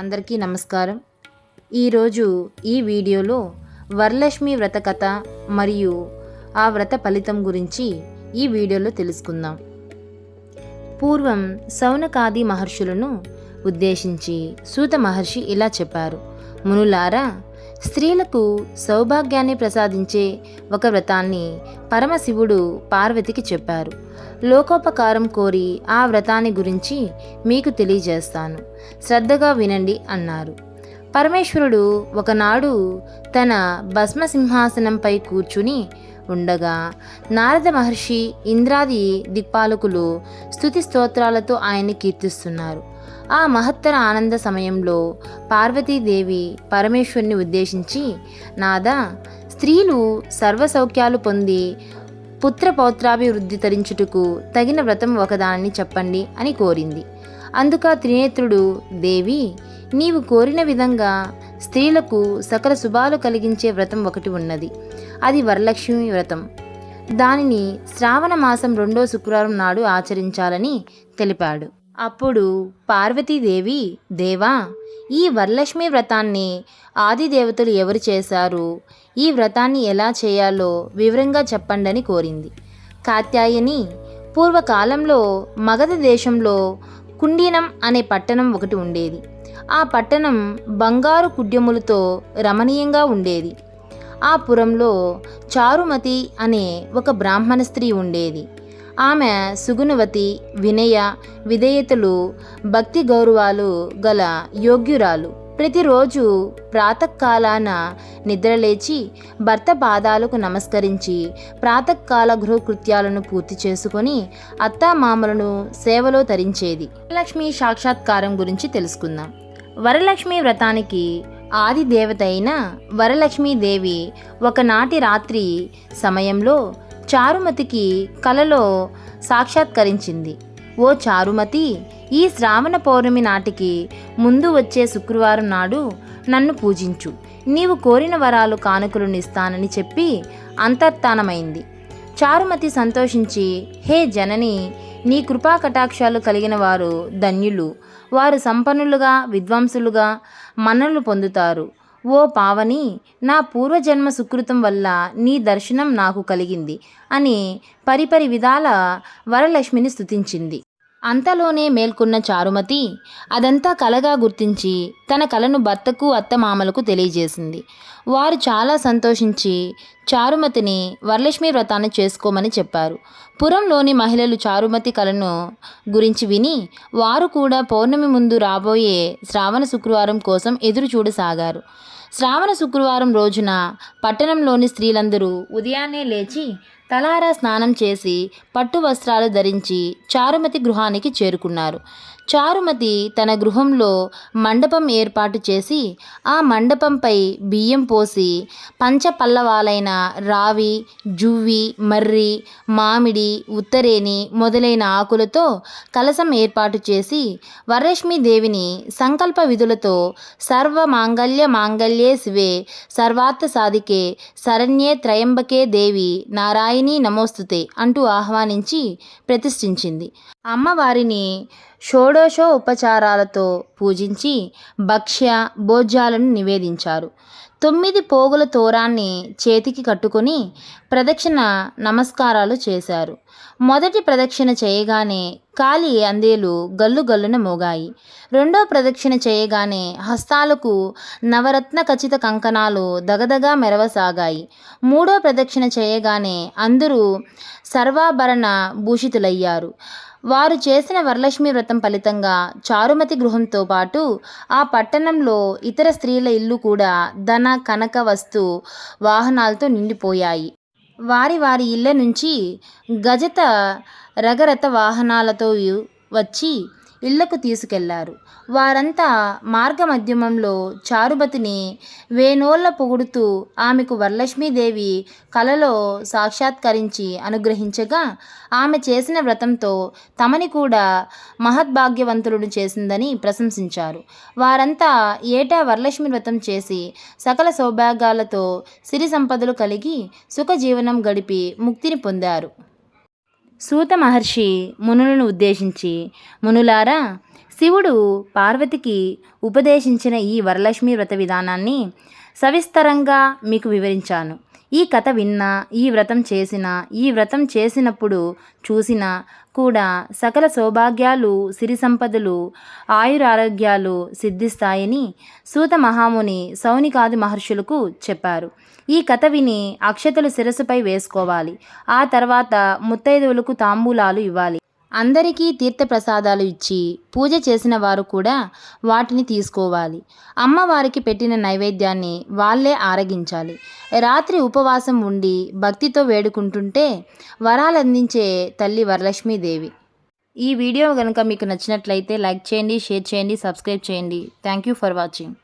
అందరికీ నమస్కారం. ఈరోజు ఈ వీడియోలో వరలక్ష్మి వ్రత కథ మరియు ఆ వ్రత ఫలితం గురించి ఈ వీడియోలో తెలుసుకుందాం. పూర్వం సౌనకాది మహర్షులను ఉద్దేశించి సూత మహర్షి ఇలా చెప్పారు. మునులారా స్త్రీలకు సౌభాగ్యాన్ని ప్రసాదించే ఒక వ్రతాన్ని పరమశివుడు పార్వతికి చెప్పారు. లోకోపకారం కోరి ఆ వ్రతాన్ని గురించి మీకు తెలియజేస్తాను. శ్రద్ధగా వినండి అన్నారు. పరమేశ్వరుడు ఒకనాడు తన భస్మ సింహాసనంపై కూర్చుని ఉండగా నారద మహర్షి ఇంద్రాది దిక్పాలకులు స్తుతి స్తోత్రాలతో ఆయన్ని కీర్తిస్తున్నారు. ఆ మహత్తర ఆనంద సమయంలో పార్వతీదేవి పరమేశ్వరుని ఉద్దేశించి నాదా స్త్రీలు సర్వసౌఖ్యాలు పొంది పుత్ర పౌత్రాభివృద్ధి తరించుటకు తగిన వ్రతం ఒకదానిని చెప్పండి అని కోరింది. అందుక త్రినేత్రుడు దేవి నీవు కోరిన విధంగా స్త్రీలకు సకల శుభాలు కలిగించే వ్రతం ఒకటి ఉన్నది. అది వరలక్ష్మి వ్రతం. దానిని శ్రావణ మాసం రెండో శుక్రవారం నాడు ఆచరించాలని తెలిపాడు. అప్పుడు పార్వతీదేవి దేవా ఈ వరలక్ష్మి వ్రతాన్ని ఆది దేవతలు ఎవరు చేశారు? ఈ వ్రతాన్ని ఎలా చేయాలో వివరంగా చెప్పండని కోరింది. కాత్యాయని పూర్వకాలంలో మగధ దేశంలో కుండీనం అనే పట్టణం ఒకటి ఉండేది. ఆ పట్టణం బంగారు కుడ్యములతో రమణీయంగా ఉండేది. ఆ పురంలో చారుమతి అనే ఒక బ్రాహ్మణ స్త్రీ ఉండేది. ఆమె సుగుణవతి వినయ విధేయతలు భక్తి గౌరవాలు గల యోగ్యురాలు. ప్రతిరోజు ప్రాతకాలాన నిద్రలేచి భర్త పాదాలకు నమస్కరించి ప్రాతకాల గృహకృత్యాలను పూర్తి చేసుకొని అత్తామామలను సేవలో తరించేది. వరలక్ష్మి సాక్షాత్కారం గురించి తెలుసుకుందాం. వరలక్ష్మి వ్రతానికి ఆది దేవత అయిన వరలక్ష్మీదేవి ఒకనాటి రాత్రి సమయంలో చారుమతికి కలలో సాక్షాత్కరించింది. ఓ చారుమతి ఈ శ్రావణ పౌర్ణమి నాటికి ముందు వచ్చే శుక్రవారం నాడు నన్ను పూజించు. నీవు కోరిన వరాలు కానుకలు ఇస్తానని చెప్పి అంతర్తానమైంది. చారుమతి సంతోషించి హే జనని నీ కృపా కటాక్షాలు కలిగిన వారు ధన్యులు. వారు సంపన్నులుగా విద్వాంసులుగా మన్నలు పొందుతారు. ఓ పావని నా పూర్వజన్మ సుకృతం వల్ల నీ దర్శనం నాకు కలిగింది అని పరిపరి విధాల వరలక్ష్మిని స్థుతించింది అంతలోనే మేల్కొన్న చారుమతి అదంతా కలగా గుర్తించి తన కలను భర్తకు అత్తమామలకు తెలియజేసింది. వారు చాలా సంతోషించి చారుమతిని వరలక్ష్మి వ్రతాన్ని చేసుకోమని చెప్పారు. పురంలోని మహిళలు చారుమతి కలను గురించి విని వారు కూడా పౌర్ణమి ముందు రాబోయే శ్రావణ శుక్రవారం కోసం ఎదురు చూడసాగారు. శ్రావణ శుక్రవారం రోజున పట్టణంలోని స్త్రీలందరూ ఉదయాన్నే లేచి తలారా స్నానం చేసి పట్టు వస్త్రాలు ధరించి చారుమతి గృహానికి చేరుకున్నారు. చారుమతి తన గృహంలో మండపం ఏర్పాటు చేసి ఆ మండపంపై బియ్యం పోసి పంచపల్లవాలైన రావి జువ్వి మర్రి మామిడి ఉత్తరేని మొదలైన ఆకులతో కలసం ఏర్పాటు చేసి వరలక్ష్మీదేవిని సంకల్ప విధులతో సర్వ మాంగళ్య మాంగళ్యే శివే సర్వార్థ సాధికే శరణ్యే త్రయంబకే దేవి నారాయణ నమోస్తుతే అంటూ ఆహ్వానించి ప్రతిష్ఠించింది. అమ్మవారిని షోడోషో ఉపచారాలతో పూజించి భక్ష్య భోజ్యాలను నివేదించారు. తొమ్మిది పోగుల తోరాన్ని చేతికి కట్టుకొని ప్రదక్షిణ నమస్కారాలు చేశారు. మొదటి ప్రదక్షిణ చేయగానే కాలి అందేలు గల్లు గల్లున మోగాయి. రెండో ప్రదక్షిణ చేయగానే హస్తాలకు నవరత్న ఖచ్చిత కంకణాలు దగదగా మెరవసాగాయి. మూడో ప్రదక్షిణ చేయగానే అందరూ సర్వాభరణ భూషితులయ్యారు. వారు చేసిన వరలక్ష్మి వ్రతం ఫలితంగా చారుమతి గృహంతో పాటు ఆ పట్టణంలో ఇతర స్త్రీల ఇల్లు కూడా ధన కనక వస్తు వాహనాలతో నిండిపోయాయి. వారి వారి ఇళ్ళ నుంచి గజత రగరథ వాహనాలతో వచ్చి ఇళ్ళకు తీసుకెళ్ళారు. వారంతా మార్గమధ్యమంలో చారుబతిని వేణోళ్ళ పొగుడుతూ ఆమెకు వరలక్ష్మీదేవి కలలో సాక్షాత్కరించి అనుగ్రహించగా ఆమె చేసిన వ్రతంతో తమని కూడా మహద్భాగ్యవంతులను చేసిందని ప్రశంసించారు. వారంతా ఏటా వరలక్ష్మి వ్రతం చేసి సకల సౌభాగ్యాలతో సిరి సంపదలు కలిగి సుఖజీవనం గడిపి ముక్తిని పొందారు. సూత మహర్షి మునులను ఉద్దేశించి మునులారా శివుడు పార్వతికి ఉపదేశించిన ఈ వరలక్ష్మి వ్రత విధానాన్ని సవిస్తరంగా మీకు వివరించాను. ఈ కథ విన్నా ఈ వ్రతం చేసినా ఈ వ్రతం చేసినప్పుడు చూసిన కూడా సకల సౌభాగ్యాలు సిరి సంపదలు ఆయురారోగ్యాలు సిద్ధిస్తాయని సూత మహాముని సౌనికాది మహర్షులకు చెప్పారు. ఈ కథ విని అక్షతలు శిరస్సుపై వేసుకోవాలి. ఆ తర్వాత ముత్తైదువులకు తాంబూలాలు ఇవ్వాలి. అందరికీ తీర్థప్రసాదాలు ఇచ్చి పూజ చేసిన వారు కూడా వాటిని తీసుకోవాలి. అమ్మవారికి పెట్టిన నైవేద్యాన్ని వాళ్ళే ఆరగించాలి. రాత్రి ఉపవాసం ఉండి భక్తితో వేడుకుంటుంటే వరాలందించే తల్లి వరలక్ష్మీదేవి. ఈ వీడియో కనుక మీకు నచ్చినట్లయితే లైక్ చేయండి షేర్ చేయండి సబ్స్క్రైబ్ చేయండి. Thank you for watching.